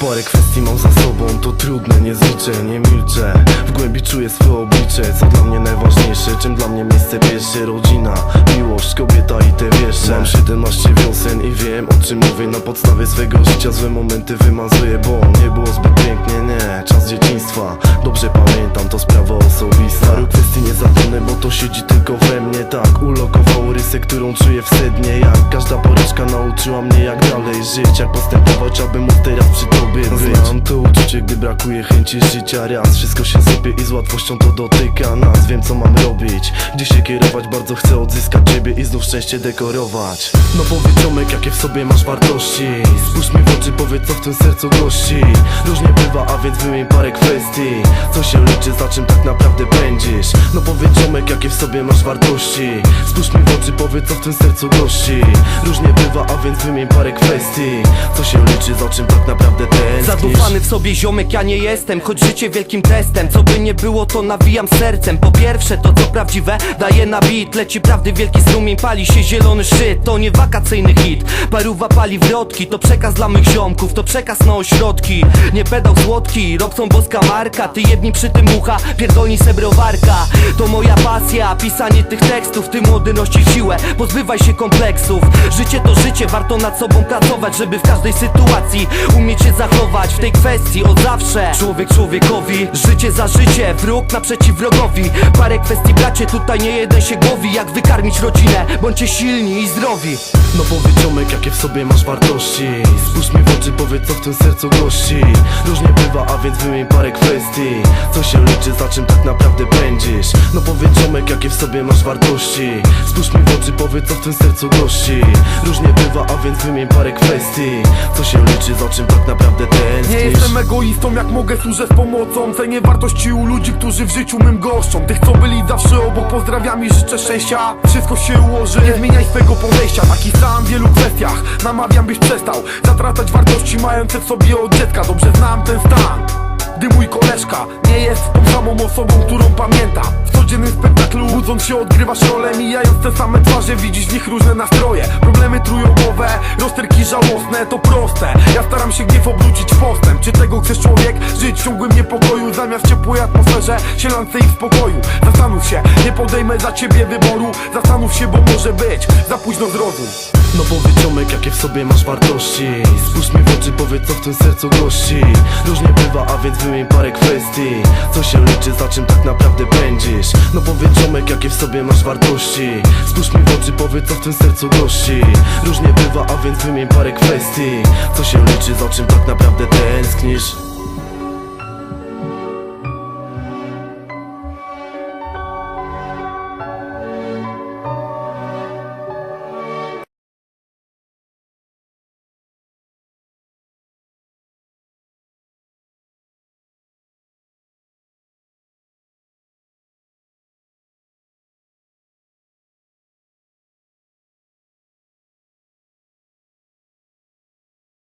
Parę kwestii mam za sobą, to trudne, nie zliczę, nie milczę. W głębi czuję swoje oblicze, co dla mnie najważniejsze Czym dla mnie miejsce pierwsze, rodzina, miłość, kobieta i te wiersze. Mam 17 wiosen i wiem o czym mówię Na podstawie swego życia. Złe momenty wymazuję Bo nie było zbyt mnie ulokowało rysę, którą czuję w sednie Jak każda porażka nauczyła mnie jak dalej żyć Jak postępować, aby móc teraz przy tobie uczucie, gdy brakuje chęci życia raz Wszystko się sypie i z łatwością to dotyka. Nas Wiem co mam robić, gdzie się kierować Bardzo chcę odzyskać ciebie i znów szczęście dekorować. No powiedz ziomek, jakie w sobie masz wartości. Spójrz mi w oczy, powiedz co w tym sercu gości. Różnie bywa, a więc wymień parę kwestii. Co się liczy, za czym tak naprawdę pędzisz? No powiedz ziomek, jakie w sobie masz wartości. Spójrz mi w oczy, powiedz co w tym sercu gości. Różnie bywa, a więc wymień parę kwestii. Co się liczy, za czym tak naprawdę tęsknisz Zadufany w sobie ziomek ja nie jestem. Choć życie wielkim testem. Co by nie było to nawijam sercem. Po pierwsze to co prawdziwe daje na bit Leci prawdy wielki strumień pali się zielony szczyt. To nie wakacyjny hit. Paruwa pali wrotki. To przekaz dla mych ziomków To przekaz na ośrodki. Nie pedał słodki Robson boska marka. Ty jedni przy tym mucha Pierdolni sebrowarka. To moja pasja Pisanie tych tekstów. Ty młody nosi siłę Pozbywaj się kompleksów. Życie to życie Warto nad sobą pracować Żeby w każdej sytuacji Umieć się zachować. W tej kwestii od zawsze. Człowiek człowiekowi Życie za życie Wróg naprzeciw wrogowi. Parę kwestii bracie Tutaj nie jeden się głowi. Jak wykarmić rodzinę Bądźcie silni i zdrowi. No powiedz ziomek, jakie w sobie masz wartości. Spójrz mi w oczy, powiedz co w tym sercu gości. Różnie bywa, a więc wymień parę kwestii. Co się liczy, za czym tak naprawdę pędzisz? No powiedz ziomek, jakie w sobie masz wartości. Spójrz mi w oczy, powiedz co w tym sercu gości. Różnie więc wymień parę kwestii. Co się liczy, za czym tak naprawdę tęsknisz? Nie jestem egoistą, jak mogę służę z pomocą. Cenię wartości u ludzi, którzy w życiu mym goszczą Tych, co byli zawsze obok, pozdrawiam i życzę szczęścia. Wszystko się ułoży, nie zmieniaj swego podejścia Taki sam w wielu kwestiach, namawiam byś przestał Zatracać wartości mające w sobie od dziecka. Dobrze znam ten stan gdy mój koleżka nie jest tą samą osobą, którą pamiętam codziennym spektaklu budząc się odgrywasz rolę Mijając te same twarze, widzisz w nich różne nastroje. Problemy trują głowę, rozterki żałosne, to proste. Ja staram się gniew obrócić postęp. Czy tego chcesz człowiek? Żyć w ciągłym niepokoju Zamiast ciepłej atmosferze, sielance i w spokoju? Zastanów się, nie podejmę za ciebie wyboru. Zastanów się, bo może być za późno zrozum No powiedz ziomek, jakie w sobie masz wartości. Spójrz mi w oczy, powiedz co w tym sercu gości. Różnie bywa, a więc wymień parę kwestii. Co się liczy, za czym tak naprawdę pędzisz No powiedz ziomek, jakie w sobie masz wartości. Spójrz mi w oczy, powiedz co w tym sercu gości. Różnie bywa, a więc wymień parę kwestii. Co się liczy, za czym tak naprawdę tęsknisz